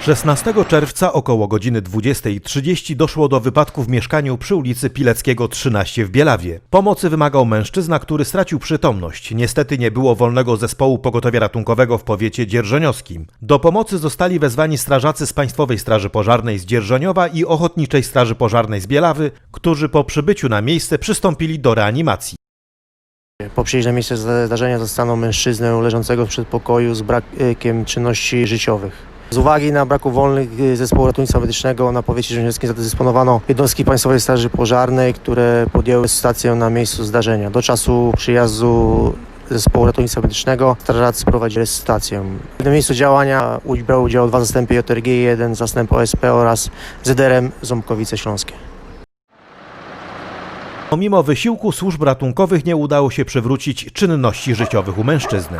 16 czerwca około godziny 20.30 doszło do wypadku w mieszkaniu przy ulicy Pileckiego 13 w Bielawie. Pomocy wymagał mężczyzna, który stracił przytomność. Niestety nie było wolnego zespołu pogotowia ratunkowego w powiecie dzierżoniowskim. Do pomocy zostali wezwani strażacy z Państwowej Straży Pożarnej z Dzierżoniowa i Ochotniczej Straży Pożarnej z Bielawy, którzy po przybyciu na miejsce przystąpili do reanimacji. Po przyjściu na miejsce zdarzenia zastano mężczyznę leżącego w przedpokoju z brakiem czynności życiowych. Z uwagi na braku wolnych y, zespołu ratownictwa medycznego na powiecie żołnierskim zadysponowano jednostki Państwowej Straży Pożarnej, które podjęły stację na miejscu zdarzenia. Do czasu przyjazdu zespołu ratownictwa medycznego strażacy prowadzili stację. W miejscu działania brały udział dwa zastępy JRG, jeden zastęp OSP oraz ZRM Ząbkowice Śląskie. Pomimo wysiłku służb ratunkowych nie udało się przywrócić czynności życiowych u mężczyzny.